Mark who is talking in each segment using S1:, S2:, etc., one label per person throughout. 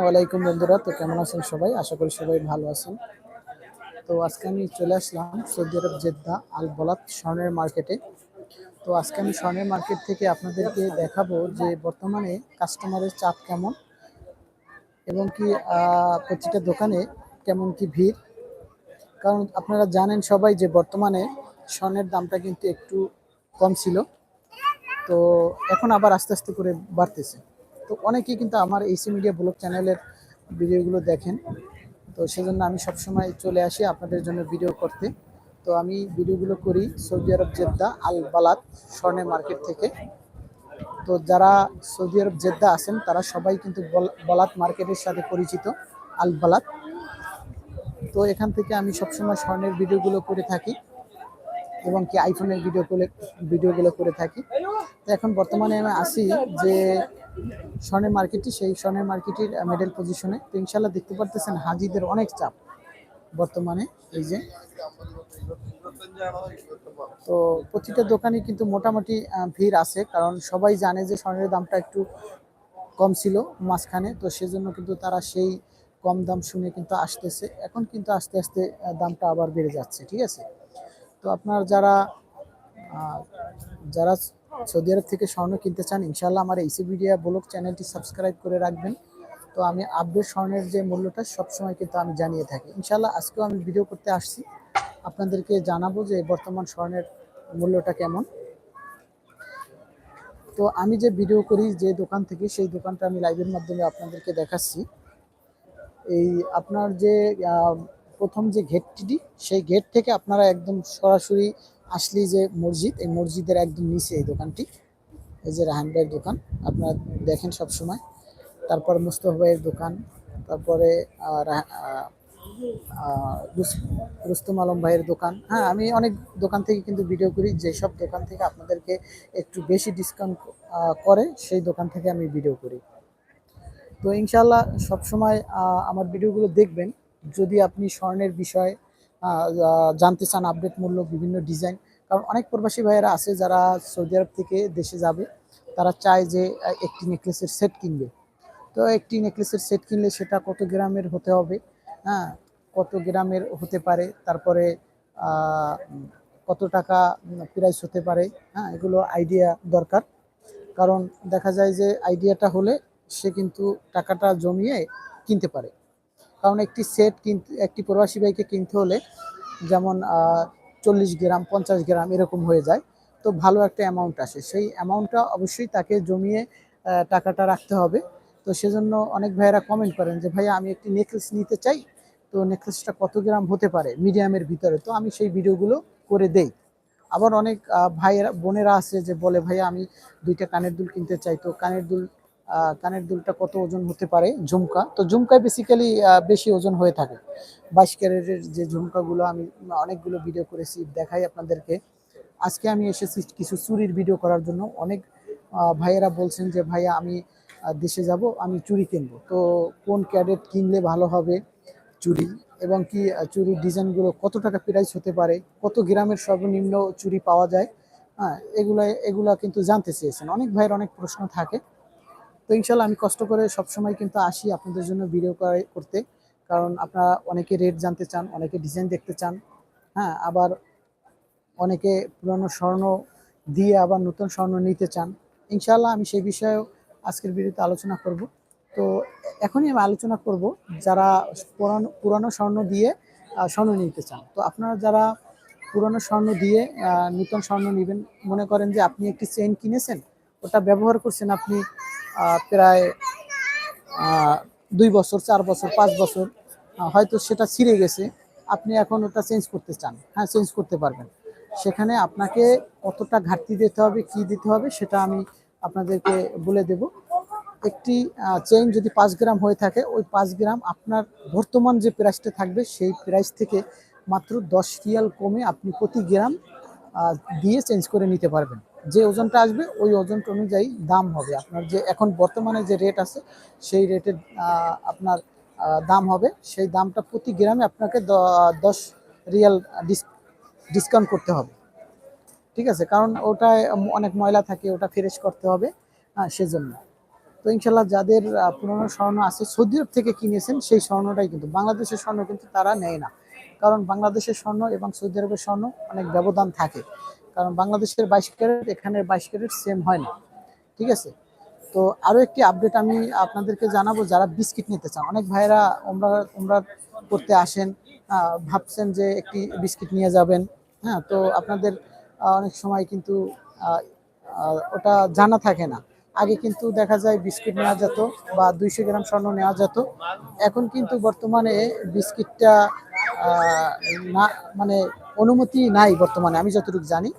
S1: আলাইকুম বন্ধুরা, তো কেমন আছেন সবাই? আশা করি সবাই ভালো আছেন। তো আজকে আমি চলে আসলাম সৌদি আরব জেদ্দা আল বলাত স্বর্ণের মার্কেটে। তো আজকে আমি স্বর্ণের মার্কেট থেকে আপনাদেরকে দেখাবো যে বর্তমানে কাস্টমারের চাপ কেমন এবং কি প্রতিটা দোকানে কেমন কি ভিড়। কারণ আপনারা জানেন সবাই যে বর্তমানে স্বর্ণের দামটা কিন্তু একটু কম ছিল। তো এখন আবার আস্তে আস্তে করে বাড়তেছে। তো অনেকেই কিন্তু আমার এইসি মিডিয়া ব্লগ চ্যানেলের ভিডিওগুলো দেখেন। তো সেজন্য আমি সবসময় চলে আসি আপনাদের জন্য ভিডিও করতে। তো আমি ভিডিওগুলো করি সৌদি আরব জেদ্দা আল বালাত স্বর্ণের মার্কেট থেকে। তো যারা সৌদি আরব জেদ্দা আছেন, তারা সবাই কিন্তু বল- বলাত মার্কেটের সাথে পরিচিত, আল বালাত তো এখান থেকে আমি সবসময় স্বর্ণের ভিডিওগুলো করে থাকি এবং কি আইফোনের ভিডিও করে, ভিডিওগুলো করে থাকি। তো এখন বর্তমানে আমি আসি যে স্বর্ণের মার্কেটটি, সেই স্বর্ণের মার্কেটের মেডেল পজিশনে তো ইনশাল্লাহ দেখতে পারতেছেন হাজিদের অনেক চাপ বর্তমানে, এই যে। তো প্রতিটা দোকানে কিন্তু মোটামুটি ভিড় আছে, কারণ সবাই জানে যে স্বর্ণের দামটা একটু কম ছিল মাঝখানে, তো সেজন্য কিন্তু তারা সেই কম দাম শুনে কিন্তু আসতেছে। এখন কিন্তু আস্তে আস্তে দামটা আবার বেড়ে যাচ্ছে, ঠিক আছে? তো আপনার যারা যারা সৌদি আরব থেকে স্বর্ণ কিনতে চান ইনশাল্লাহ আমার এইসি মিডিয়া ব্লগ চ্যানেলটি সাবস্ক্রাইব করে রাখবেন। তো আমি আপডেট স্বর্ণের যে মূল্যটা সবসময় কিন্তু আমি জানিয়ে থাকি। ইনশাল্লাহ আজকেও আমি ভিডিও করতে আসছি। আপনাদেরকে জানাব যে বর্তমান স্বর্ণের মূল্যটা কেমন। তো আমি যে ভিডিও করি, যে দোকান থেকে, সেই দোকানটা আমি লাইভের মাধ্যমে আপনাদেরকে দেখাচ্ছি। এই আপনার যে প্রথম যে গেটটি সেই গেট থেকে আপনারা একদম সরাসরি আসলি যে মসজিদ, এই মসজিদের একদম নিচে এই দোকানটি। এই যে রাহান ভাইয়ের দোকান, আপনারা দেখেন সব সময়। তারপর মুস্তফা ভাইয়ের দোকান, তারপরে রুস্তম আলম ভাইয়ের দোকান। হ্যাঁ আমি অনেক দোকান থেকে কিন্তু ভিডিও করি যেসব দোকান থেকে আপনাদেরকে একটু বেশি ডিসকাউন্ট করে সেই দোকান থেকে আমি ভিডিও করি। তো ইনশাল্লাহ সবসময় আমার ভিডিওগুলো দেখবেন। যদি আপনি স্বর্ণের বিষয়ে জানতে চান আপডেট মূল্য, বিভিন্ন ডিজাইন কারণ অনেক প্রবাসী ভাইয়েরা আছে যারা সৌদি আরব থেকে দেশে যাবে। তারা চায় যে একটি নেকলেসের সেট কিনবে। তো একটি নেকলেসের সেট কিনলে সেটা কত গ্রামের হতে হবে? হ্যাঁ কত গ্রামের হতে পারে? তারপরে কত টাকা প্রাইস হতে পারে? হ্যাঁ এগুলো আইডিয়া দরকার। কারণ দেখা যায় যে আইডিয়াটা হলে সে কিন্তু টাকাটা জমিয়ে কিনতে পারে। কারণ একটি সেট কিনতে, একটি প্রবাসী বাইকে কিনতে হলে যেমন চল্লিশ গ্রাম, পঞ্চাশ গ্রাম এরকম হয়ে যায়। তো ভালো একটা অ্যামাউন্ট আসে। সেই অ্যামাউন্টটা অবশ্যই তাকে জমিয়ে টাকাটা রাখতে হবে। তো সেজন্য অনেক ভাইয়েরা কমেন্ট করেন যে, ভাইয়া, আমি একটি নেকলেস নিতে চাই। তো নেকলেসটা কত গ্রাম হতে পারে মিডিয়ামের ভিতরে? তো আমি সেই ভিডিওগুলো করে দেই। আবার অনেক ভাইয়েরা, বোনেরা আছে যে বলে, ভাইয়া, আমি দুইটা কানের দুল কিনতে চাই। তো কানের দুল কানের দুলটা কত ওজন হতে পারে? ঝুমকা। তো ঝুমকায় বেসিক্যালি বেশি ওজন হয়ে থাকে। বাইশ ক্যারেটের যে ঝুমকাগুলো আমি অনেকগুলো ভিডিও করেছি, দেখাই আপনাদেরকে। আজকে আমি এসেছি কিছু চুরির ভিডিও করার জন্য। অনেক ভাইয়েরা বলছেন যে, ভাইয়া, আমি দেশে যাব, আমি চুরি কিনবো। তো কোন ক্যাডেট কিনলে ভালো হবে চুরি এবং কি চুরির ডিজাইনগুলো কত টাকা প্রাইস হতে পারে? কত গ্রামের সর্বনিম্ন চুরি পাওয়া যায়? হ্যাঁ এগুলা এগুলা কিন্তু জানতে চেয়েছেন। অনেক ভাইয়ের অনেক প্রশ্ন থাকে। তো ইনশাল্লাহ আমি কষ্ট করে সবসময় কিন্তু আসি আপনাদের জন্য ভিডিও করতে। কারণ আপনারা অনেকে রেট জানতে চান, অনেকে ডিজাইন দেখতে চান হ্যাঁ আবার অনেকে পুরনো স্বর্ণ দিয়ে আবার নতুন স্বর্ণ নিতে চান। ইনশাল্লাহ আমি সেই বিষয়েও আজকের ভিডিওতে আলোচনা করব। তো এখনই আমি আলোচনা করব যারা পুরানো পুরানো স্বর্ণ দিয়ে স্বর্ণ নিতে চান। তো আপনারা যারা পুরনো স্বর্ণ দিয়ে নতুন স্বর্ণ নেবেন, মনে করেন যে আপনি একটি চেইন কিনেছেন, ওটা ব্যবহার করছেন আপনি প্রায় দুই বছর, চার বছর, পাঁচ বছর হয়তো সেটা ছিঁড়ে গেছে। আপনি এখন ওটা চেঞ্জ করতে চান। হ্যাঁ চেঞ্জ করতে পারবেন। সেখানে আপনাকে কতটা ঘাটতি দিতে হবে, কি দিতে হবে, সেটা আমি আপনাদেরকে বলে দেব। একটি চেইন যদি পাঁচ গ্রাম হয়ে থাকে, ওই পাঁচ গ্রাম আপনার বর্তমান যে প্রাইসটা থাকবে, সেই প্রাইস থেকে মাত্র দশ রিয়াল কমে আপনি প্রতি গ্রাম দিয়ে চেঞ্জ করে নিতে পারবেন। যে ওজনটা আসবে, ওই ওজনটা অনুযায়ী দাম হবে। আপনার যে এখন বর্তমানে যে রেট আছে, সেই রেটের আপনার দাম হবে। সেই দামটা প্রতি গ্রামে আপনাকে দশ রিয়াল ডিসকাউন্ট করতে হবে। ঠিক আছে? কারণ ওটায় অনেক ময়লা থাকে, ওটা ফ্রেশ করতে হবে সেজন্য। তো ইনশাল্লাহ যাদের পুরনো স্বর্ণ আছে, সৌদি আরব থেকে কিনেছেন, সেই স্বর্ণটাই কিন্তু, বাংলাদেশের স্বর্ণ কিন্তু তারা নেয় না। কারণ বাংলাদেশের স্বর্ণ এবং সৌদি আরবের স্বর্ণ অনেক ব্যবধান থাকে। কারণ বাংলাদেশের বাইশ ক্যারেট, এখানে বাইশ ক্যারেট সেম হয় না। ঠিক আছে? তো আরও একটি আপডেট আমি আপনাদেরকে জানাব যারা বিস্কিট নিতে চান। অনেক ভাইরা ওমরা ওমরা করতে আসেন ভাবছেন যে একটি বিস্কিট নিয়ে যাবেন। হ্যাঁ তো আপনাদের অনেক সময় কিন্তু ওটা জানা থাকে না। আগে কিন্তু দেখা যায় বিস্কিট নেওয়া যেত বা দুইশো গ্রাম স্বর্ণ নেওয়া যেত। এখন কিন্তু বর্তমানে বিস্কিটটা না মানে অনুমতি নাই বর্তমানে, আমি যতটুকু জানি।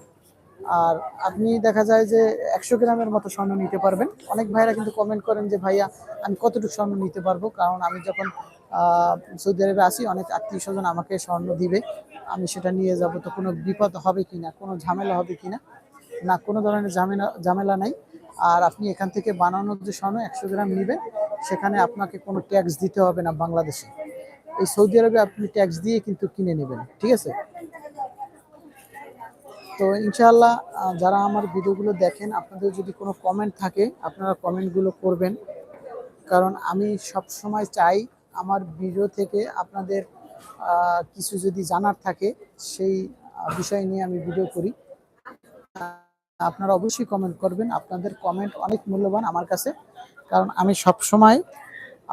S1: আর আপনি দেখা যায় যে একশো গ্রামের মতো স্বর্ণ নিতে পারবেন। অনেক ভাইরা কিন্তু কমেন্ট করেন যে, ভাইয়া, আমি কতটুকু স্বর্ণ নিতে পারব? কারণ আমি যখন সৌদি আরবে আসি অনেক আত্মীয় স্বজন আমাকে স্বর্ণ দিবে। আমি সেটা নিয়ে যাব তো কোনো বিপদ হবে কি না কোনো ঝামেলা হবে কিনা? না, কোনো ধরনের ঝামেলা ঝামেলা নাই। আর আপনি এখান থেকে বানানোর যে স্বর্ণ একশো গ্রাম নেবেন, সেখানে আপনাকে কোনো ট্যাক্স দিতে হবে না বাংলাদেশে। এই সৌদি আরবে আপনি ট্যাক্স দিয়ে কিন্তু কিনে নেবেন, ঠিক আছে? তো ইনশাআল্লাহ আহ, যারা আমার ভিডিওগুলো দেখেন আপনাদের যদি কোনো কমেন্ট থাকে আপনারা কমেন্টগুলো করবেন। কারণ আমি সব সময় চাই আমার ভিডিও থেকে আপনাদের কিছু যদি জানার থাকে সেই বিষয় নিয়ে আমি ভিডিও করি। আপনারা অবশ্যই কমেন্ট করবেন। আপনাদের কমেন্ট অনেক মূল্যবান আমার কাছে। কারণ আমি সব সময়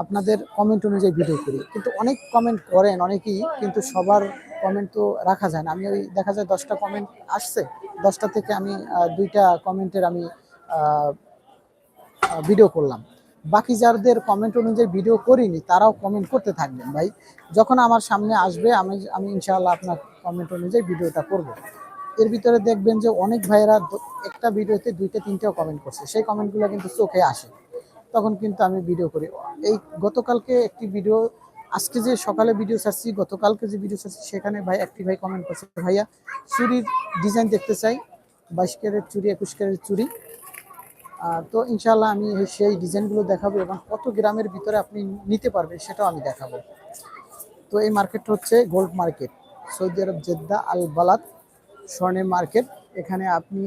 S1: আপনাদের কমেন্ট অনুযায়ী ভিডিও করি। কিন্তু অনেক কমেন্ট করেন অনেকেই কিন্তু সবার কমেন্ট তো রাখা যায় না। আমি ওই দেখা যায় দশটা কমেন্ট আসছে, দশটা থেকে আমি দুইটা কমেন্টের আমি ভিডিও করলাম। বাকি যাদের কমেন্ট অনুযায়ী ভিডিও করিনি, তারাও কমেন্ট করতে থাকবেন ভাই। যখন আমার সামনে আসবে, আমি আমি ইনশাআল্লাহ আপনার কমেন্ট অনুযায়ী ভিডিওটা করব। এর ভিতরে দেখবেন যে অনেক ভাইয়েরা একটা ভিডিওতে দুইটা, তিনটেও কমেন্ট করছে। সেই কমেন্টগুলো কিন্তু চোখে আসে। তখন কিন্তু আমি ভিডিও করি। এই গতকালকে একটি ভিডিও আজকে যে সকালে ভিডিও ছাড়ছি, গতকালকে যে ভিডিও ছাড়ছি, সেখানে ভাই একটি ভাই কমেন্ট করছে, ভাইয়া, চুরির ডিজাইন দেখতে চাই, বাইশ ক্যারেট চুরি, একুশ ক্যারেট চুরি। তো ইনশাল্লাহ আমি সেই ডিজাইনগুলো দেখাবো এবং কত গ্রামের ভিতরে আপনি নিতে পারবেন সেটাও আমি দেখাবো। তো এই মার্কেটটা হচ্ছে gold market Saudi Arab Jeddah Al Balad স্বর্ণের মার্কেট এখানে আপনি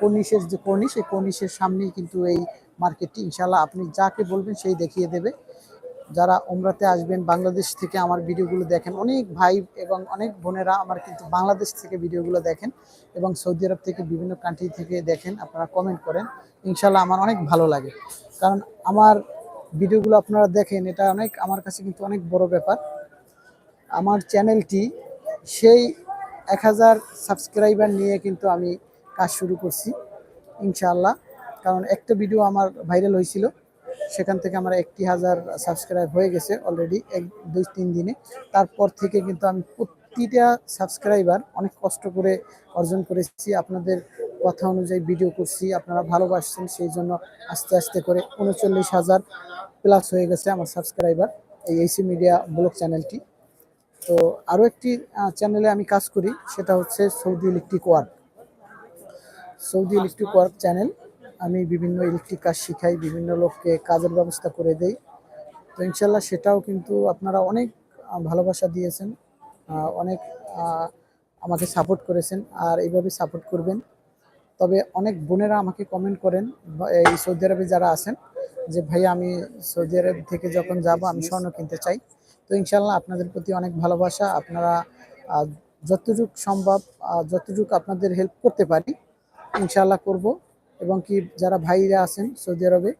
S1: কর্নিশের যে কর্নিশ, এই কর্নিশের সামনেই কিন্তু এই মার্কেটটি ইনশাল্লাহ আপনি যাকে বলবেন সেই দেখিয়ে দেবে। যারা ওমরাতে আসবেন, বাংলাদেশ থেকে আমার ভিডিওগুলো দেখেন। অনেক ভাই এবং অনেক বোনেরা আমার কিন্তু বাংলাদেশ থেকে ভিডিওগুলো দেখেন এবং সৌদি আরব থেকে বিভিন্ন কান্ট্রি থেকে দেখেন, আপনারা কমেন্ট করেন। ইনশাল্লাহ আমার অনেক ভালো লাগে। কারণ আমার ভিডিওগুলো আপনারা দেখেন, এটা অনেক, আমার কাছে কিন্তু অনেক বড় ব্যাপার। আমার চ্যানেলটি সেই এক হাজার সাবস্ক্রাইবার নিয়ে কিন্তু আমি কাজ শুরু করছি, ইনশাআল্লাহ। কারণ একটা ভিডিও আমার ভাইরাল হয়েছিল সেখান থেকে আমার একটি হাজার সাবস্ক্রাইব হয়ে গেছে অলরেডি এক, দুই, তিন দিনে। তারপর থেকে কিন্তু আমি প্রতিটা সাবস্ক্রাইবার অনেক কষ্ট করে অর্জন করেছি, আপনাদের কথা অনুযায়ী ভিডিও করছি, আপনারা ভালোবাসছেন, সেই জন্য আস্তে আস্তে করে উনচল্লিশ হাজার প্লাস হয়ে গেছে আমার সাবস্ক্রাইবার এই এসি মিডিয়া ব্লগ চ্যানেলটি তো আরও একটি চ্যানেলে আমি কাজ করি, সেটা হচ্ছে Saudi electric work Saudi electric work channel আমি বিভিন্ন ইলেকট্রিক কাজ শিখাই, বিভিন্ন লোককে কাজের ব্যবস্থা করে দেই। তো ইনশাল্লাহ সেটাও কিন্তু আপনারা অনেক ভালোবাসা দিয়েছেন অনেক আমাকে সাপোর্ট করেছেন আর এইভাবে সাপোর্ট করবেন। তবে অনেক বোনেরা আমাকে কমেন্ট করেন এই সৌদি আরবে যারা আছেন, যে ভাই আমি সৌদি আরব থেকে যখন যাব, আমি স্বর্ণ কিনতে চাই। তো ইনশাল্লাহ আপনাদের প্রতি অনেক ভালোবাসা, আপনারা যতটুক সম্ভব যতটুক আপনাদের হেল্প করতে পারি, ইনশাল্লাহ করব। এবং কি যারা ভাইরা আছেন সৌদি আরবে,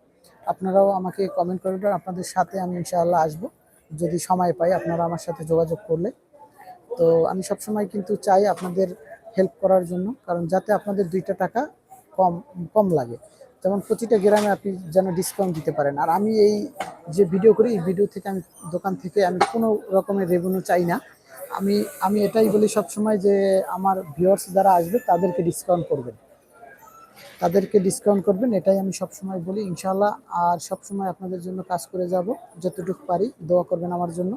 S1: আপনারাও আমাকে কমেন্ট করবেন আপনাদের সাথে আমি ইনশাআল্লাহ আসব। যদি সময় পাই, আপনারা আমার সাথে যোগাযোগ করলে। তো আমি সবসময় কিন্তু চাই আপনাদের হেল্প করার জন্য, কারণ যাতে আপনাদের দুইটা টাকা কম কম লাগে। যেমন প্রতিটা গ্রামে আপনি যেন ডিসকাউন্ট দিতে পারেন। আর আমি এই যে ভিডিও করি, এই ভিডিও থেকে আমি দোকান থেকে আমি কোনো রকমের রেভিনিউ চাই না। আমি আমি এটাই বলি সবসময় যে আমার ভিউয়ার্স যারা আসবে, তাদেরকে ডিসকাউন্ট করবেন। তাদেরকে ডিসকাউন্ট করবেন, এটাই আমি সবসময় বলি ইনশাল্লাহ আর সবসময় আপনাদের জন্য কাজ করে যাব, যতটুকু পারি, দোয়া করবেন আমার জন্য।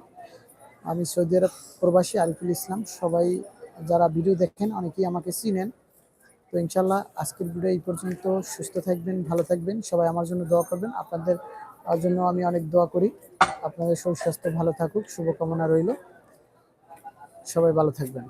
S1: আমি সৌদি আরব প্রবাসী আরিফুল ইসলাম, সবাই যারা ভিডিও দেখেন, অনেকেই আমাকে চিনেন। তো ইনশাল্লাহ আজকের ভিডিও এই পর্যন্ত। সুস্থ থাকবেন, ভালো থাকবেন, সবাই আমার জন্য দোয়া করবেন। আপনাদের জন্য আমি অনেক দোয়া করি। আপনাদের শরীর স্বাস্থ্য ভালো থাকুক, শুভকামনা রইল। সবাই ভালো থাকবেন।